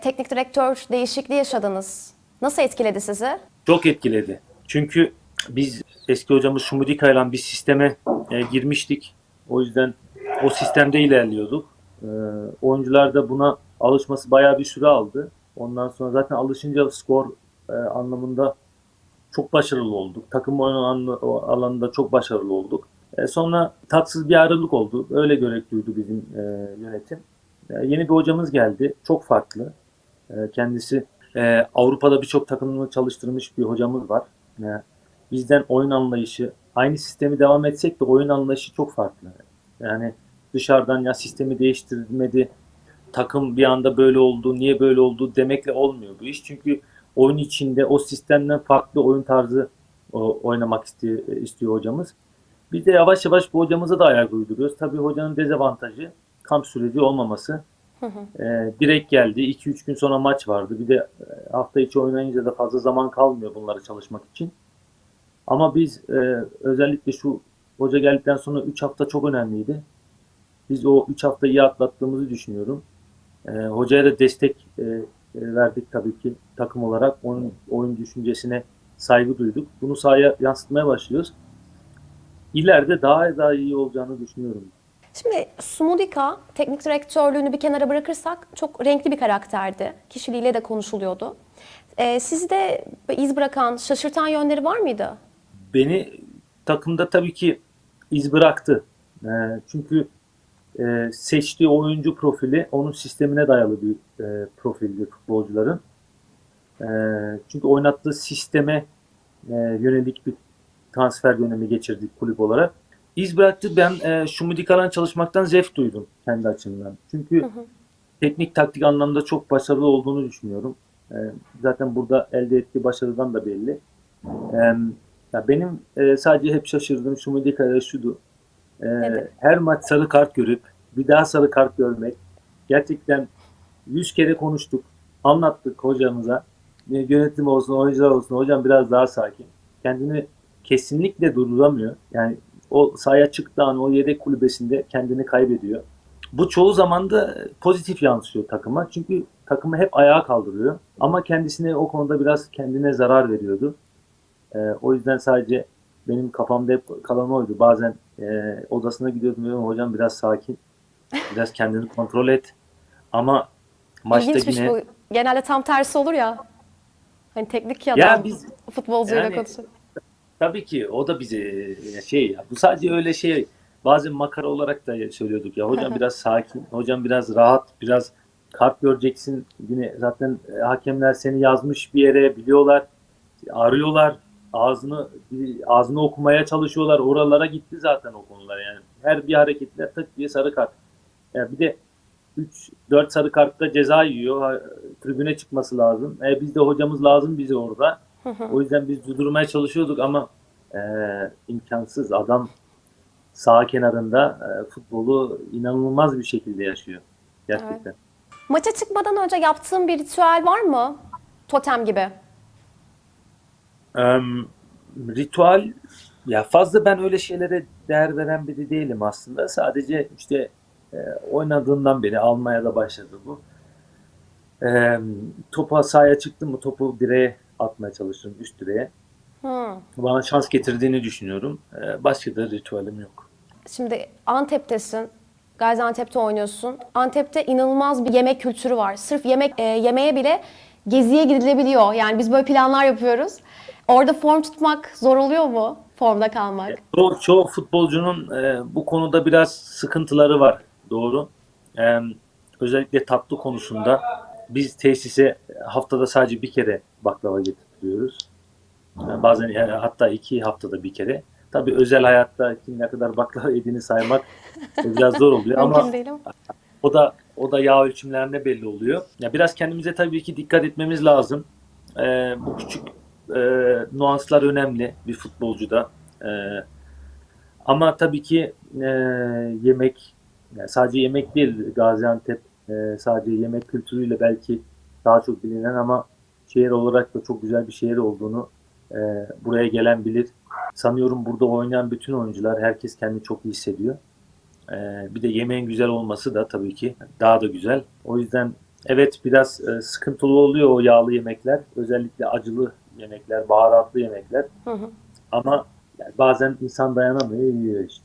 Teknik direktör değişikliği yaşadınız. Nasıl etkiledi sizi? Çok etkiledi. Çünkü biz eski hocamız Şumudika ile bir sisteme e, girmiştik. O yüzden o sistemde ilerliyorduk. E, oyuncular da buna alışması bayağı bir süre aldı. Ondan sonra zaten alışınca skor e, anlamında çok başarılı olduk. Takım oyunu alanında çok başarılı olduk. E, sonra tatsız bir ayrılık oldu. Öyle görek duydu bizim e, yönetim. E, yeni bir hocamız geldi. Çok farklı. E, kendisi e, Avrupa'da birçok takımını çalıştırmış bir hocamız var. E, bizden oyun anlayışı, aynı sistemi devam etsek de oyun anlayışı çok farklı. Yani dışarıdan ya sistemi değiştirmedi, takım bir anda böyle oldu, niye böyle oldu demekle olmuyor bu iş. Çünkü oyun içinde o sistemden farklı oyun tarzı oynamak istiyor hocamız. Biz de yavaş yavaş bu hocamıza da ayak uyduruyoruz. Tabii hocanın dezavantajı kamp süreci olmaması. Ee, direkt geldi. 2-3 gün sonra maç vardı. Bir de e, hafta içi oynayınca da fazla zaman kalmıyor bunları çalışmak için. Ama biz e, özellikle şu hoca geldikten sonra 3 hafta çok önemliydi. Biz o 3 hafta iyi atlattığımızı düşünüyorum. E, hocaya da destek e, e, verdik tabii ki takım olarak. Onun oyun düşüncesine saygı duyduk. Bunu sahaya yansıtmaya başlıyoruz. İleride daha daha iyi olacağını düşünüyorum. Şimdi Sumudika teknik direktörlüğünü bir kenara bırakırsak çok renkli bir karakterdi. Kişiliğiyle de konuşuluyordu. Ee, sizde iz bırakan, şaşırtan yönleri var mıydı? beni takımda tabii ki iz bıraktı. Ee, çünkü e, seçtiği oyuncu profili onun sistemine dayalı bir e, profildi futbolcuların. E, çünkü oynattığı sisteme e, yönelik bir transfer dönemi geçirdik kulüp olarak. İz bıraktı. Ben e, Şumudika'dan çalışmaktan zevk duydum kendi açımdan. Çünkü teknik taktik anlamda çok başarılı olduğunu düşünüyorum. E, zaten burada elde ettiği başarıdan da belli. E, ya benim e, sadece hep şaşırdığım Şumudika'da şudu. E, Nedir? her maç sarı kart görüp bir daha sarı kart görmek. Gerçekten 100 kere konuştuk. Anlattık hocamıza. E, Yönetim olsun, oyuncular olsun. Hocam biraz daha sakin. Kendini kesinlikle durduramıyor. Yani o sahaya çıktığı an o yedek kulübesinde kendini kaybediyor. Bu çoğu zaman da pozitif yansıyor takıma. Çünkü takımı hep ayağa kaldırıyor. Ama kendisine o konuda biraz kendine zarar veriyordu. Ee, o yüzden sadece benim kafamda hep kalan oydu. Bazen e, odasına gidiyordum diyorum hocam biraz sakin. Biraz kendini kontrol et. Ama maçta İlginçmiş yine bu. Genelde tam tersi olur ya. Hani teknik ya da biz- futbolcuyla yani- konuşuyor. Tabii ki o da bize e, şey ya bu sadece öyle şey bazen makara olarak da söylüyorduk ya hocam biraz sakin hocam biraz rahat biraz kart göreceksin. Yine zaten e, hakemler seni yazmış bir yere biliyorlar arıyorlar ağzını ağzını okumaya çalışıyorlar oralara gitti zaten o konular yani. Her bir hareketler tık diye sarı kart. Ya bir de 3 4 sarı kartta ceza yiyor tribüne çıkması lazım. E, biz de hocamız lazım bize orada o yüzden biz durdurmaya çalışıyorduk ama e, imkansız. Adam sağ kenarında e, futbolu inanılmaz bir şekilde yaşıyor. Gerçekten. Maça çıkmadan önce yaptığın bir ritüel var mı? Totem gibi. Em, ritüel ya fazla ben öyle şeylere değer veren biri değilim aslında. Sadece işte e, oynadığından beri almaya da başladı bu. E, topa sahaya çıktım mı topu direğe atmaya çalışırım üst direğe. Hı. Bana şans getirdiğini düşünüyorum. E, başka da ritüelim yok. Şimdi Antep'tesin. Gaziantep'te oynuyorsun. Antep'te inanılmaz bir yemek kültürü var. Sırf yemek e, yemeğe bile geziye gidilebiliyor. Yani biz böyle planlar yapıyoruz. Orada form tutmak zor oluyor mu? Formda kalmak. Çoğu, çoğu futbolcunun e, bu konuda biraz sıkıntıları var. Doğru. E, özellikle tatlı konusunda biz tesise haftada sadece bir kere baklava getiriyoruz. E, bazen e, hatta iki haftada bir kere. Tabii özel hayatta kim ne kadar baklava yediğini saymak biraz zor oluyor ama. o da o da yağ ölçümlerinde belli oluyor. Ya biraz kendimize tabii ki dikkat etmemiz lazım. Ee, bu küçük e, nuanslar önemli bir futbolcuda. Ee, ama tabii ki e, yemek, yani sadece yemek değil Gaziantep e, sadece yemek kültürüyle belki daha çok bilinen ama şehir olarak da çok güzel bir şehir olduğunu e, buraya gelen bilir. Sanıyorum burada oynayan bütün oyuncular herkes kendini çok iyi hissediyor. Ee, bir de yemeğin güzel olması da tabii ki daha da güzel. O yüzden Evet biraz e, sıkıntılı oluyor o yağlı yemekler. Özellikle acılı yemekler, baharatlı yemekler. Ama yani bazen insan dayanamıyor, yiyor işte.